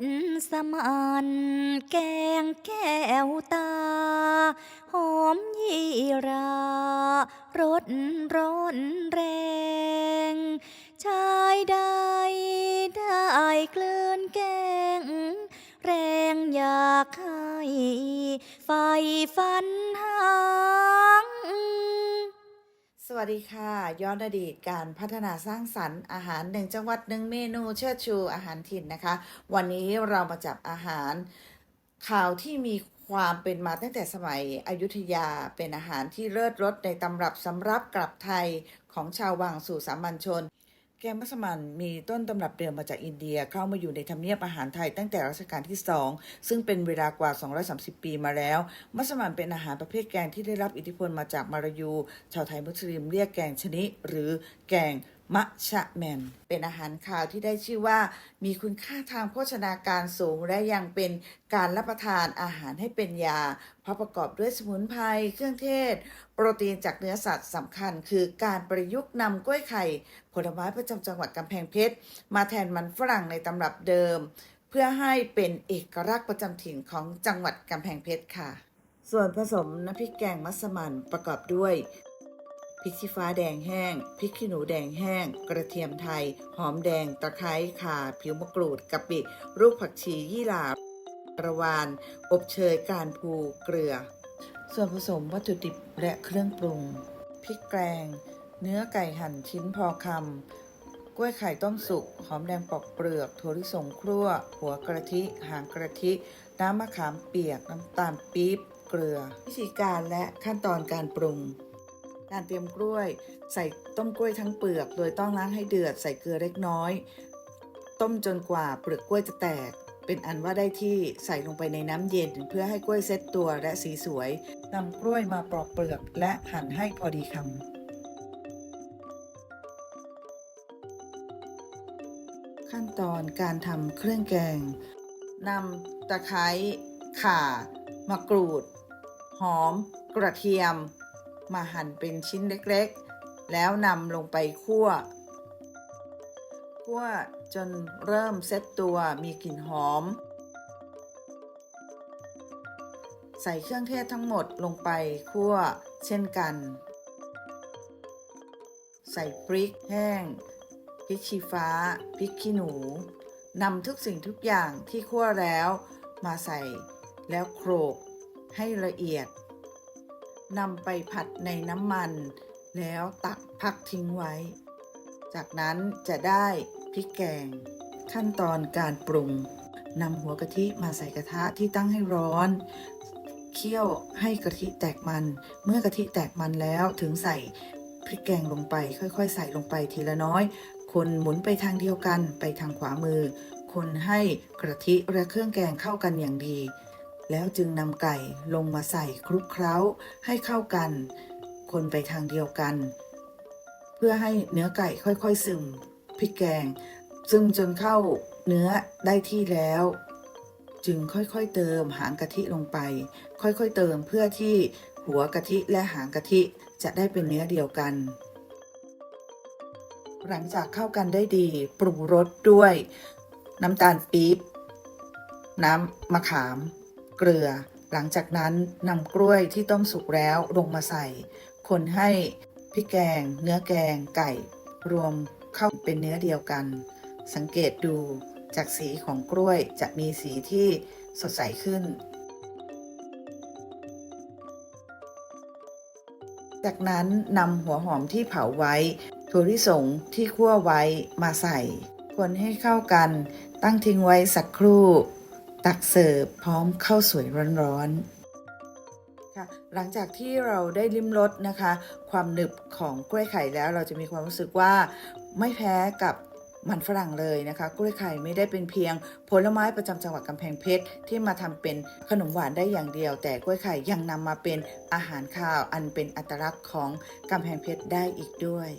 สสมานแกงแก้วตา หอมยี่รารสร้อนแรง ชายใดได้เกลือนแกง แรงอยากให้ไฟฟันหา วัสดีค่ะ ย้อนอดีตการพัฒนาสร้างสรรค์อาหารหนึ่งจังหวัดหนึ่งเมนูเชิดชูอาหารถิ่นนะคะ วันนี้เรามาจับอาหารข่าวที่มีความเป็นมาตั้งแต่สมัยอยุธยาเป็นอาหารที่เลิศรสในตำรับสำรับกลับไทยของชาววังสู่สามัญชน แกงมัสมั่นมีต้นตำรับเดิมมาจากอินเดียเข้ามาอยู่ในทำเนียบอาหารไทยตั้งแต่รัชกาลที่ 2 ซึ่งเป็นเวลากว่า 230 ปีมาแล้ว มัสมั่นเป็นอาหารประเภทแกงที่ได้รับอิทธิพลมาจากมารายู ชาวไทยมุสลิมเรียกแกงชนิดหรือแกง มะชะแมน เป็นอาหารคาวที่ได้ชื่อว่า มีคุณค่าทางโภชนาการสูง และยังเป็นการรับประทานอาหารให้เป็นยา เพราะประกอบด้วยสมุนไพรเครื่องเทศ โปรตีนจากเนื้อสัตว์สำคัญ คือการประยุกต์นำกล้วยไข่ ผลไม้ประจำจังหวัดกำแพงเพชร มาแทนมันฝรั่งในตำรับเดิม เพื่อให้เป็นเอกลักษณ์ประจำถิ่นของจังหวัดกำแพงเพชรค่ะ ส่วนผสมน้ำพริกแกงมัสมั่นประกอบด้วย พริกชี้ฟ้าแดงแห้ง พริกขี้หนูแดงแห้ง กระเทียมไทย หอมแดง ตะไคร้ ข่า ผิวมะกรูดกะปิลูกผักชียี่หร่าระวาน อบเชย การพูเกลือ ส่วนผสมวัตถุดิบและเครื่องปรุง พริกแกง เนื้อไก่หั่นชิ้นพอคำกล้วยไข่ต้มสุก หอมแดงปอกเปลือก ถั่วลิสงครั่ว หัวกระทิ หางกระทิ น้ำมะขามเปียก น้ำตาลปี๊บ เกลือ วิธีการและขั้นตอนการปรุง การเตรียมกล้วย ใส่ต้มกล้วยทั้งเปลือก โดยต้องล้างให้เดือด ใส่เกลือเล็กน้อย ต้มจนกว่าเปลือกกล้วยจะแตก เป็นอันว่าได้ที่ใส่ลงไปในน้ำเย็นเพื่อให้กล้วยเซ็ตตัวและสีสวยนำกล้วยมาปลอกเปลือกและหั่นให้พอดีคำขั้นตอนการทำเครื่องแกงนำตะไคร้ข่ามะกรูด หอม กระเทียม มาหั่นเป็นชิ้นเล็กๆ แล้วนำลงไปคั่ว คั่วจนเริ่มเซ็ตตัวมีกลิ่นหอม ใส่เครื่องเทศทั้งหมดลงไปคั่วเช่นกัน ใส่พริกแห้งพริกชี้ฟ้าพริกขี้หนูนำทุกสิ่งทุกอย่างที่คั่วแล้วมาใส่แล้วโขลกให้ละเอียด นำไปผัดในน้ำมัน แล้วตักพักทิ้งไว้ จากนั้นจะได้พริกแกง ขั้นตอนการปรุงนำหัวกะทิมาใส่กระทะที่ตั้งให้ร้อน เคี่ยวให้กะทิแตกมัน เมื่อกะทิแตกมันแล้วถึงใส่พริกแกงลงไป ค่อยๆ ใส่ลงไปทีละน้อย คนหมุนไปทางเดียวกันไปทางขวามือ คนให้กะทิและเครื่องแกงเข้ากันอย่างดี แล้วจึงนำไก่ลงมาใส่คลุกเคล้าให้เข้ากัน คนไปทางเดียวกัน เพื่อให้เนื้อไก่ค่อยๆซึมพริกแกง ซึมจนเข้าเนื้อได้ที่แล้ว จึงค่อยๆเติมหางกะทิลงไป ค่อยๆเติมเพื่อที่หัวกะทิและหางกะทิจะได้เป็นเนื้อเดียวกัน หลังจากเข้ากันได้ดีปรุงรสด้วย น้ำตาลปี๊บน้ำมะขาม เกลือ หลังจากนั้นนำกล้วยที่ต้มสุกแล้วลงมาใส่ คนให้พริกแกง เนื้อแกง ไก่ รวมเข้าเป็นเนื้อเดียวกัน สังเกตดูจากสีของกล้วยจะมีสีที่สดใสขึ้น จากนั้นนำหัวหอมที่เผาไว้ถั่วลิสงที่คั่วไว้มาใส่ คนให้เข้ากัน ตั้งทิ้งไว้สักครู่ ตักเสิร์ฟพร้อมข้าวสวยร้อนๆค่ะหลังจากที่เราได้ลิ้มรสนะคะ ความหนึบของกล้วยไข่แล้วเราจะมีความรู้สึกว่าไม่แพ้กับมันฝรั่งเลยนะคะกล้วยไข่ไม่ได้เป็นเพียง ผลไม้ประจำจังหวัดกำแพงเพชรที่มาทำเป็นขนมหวานได้อย่างเดียว แต่กล้วยไข่ยังนำมาเป็นอาหารข้าวอันเป็นอัตลักษณ์ของกำแพงเพชรได้อีกด้วย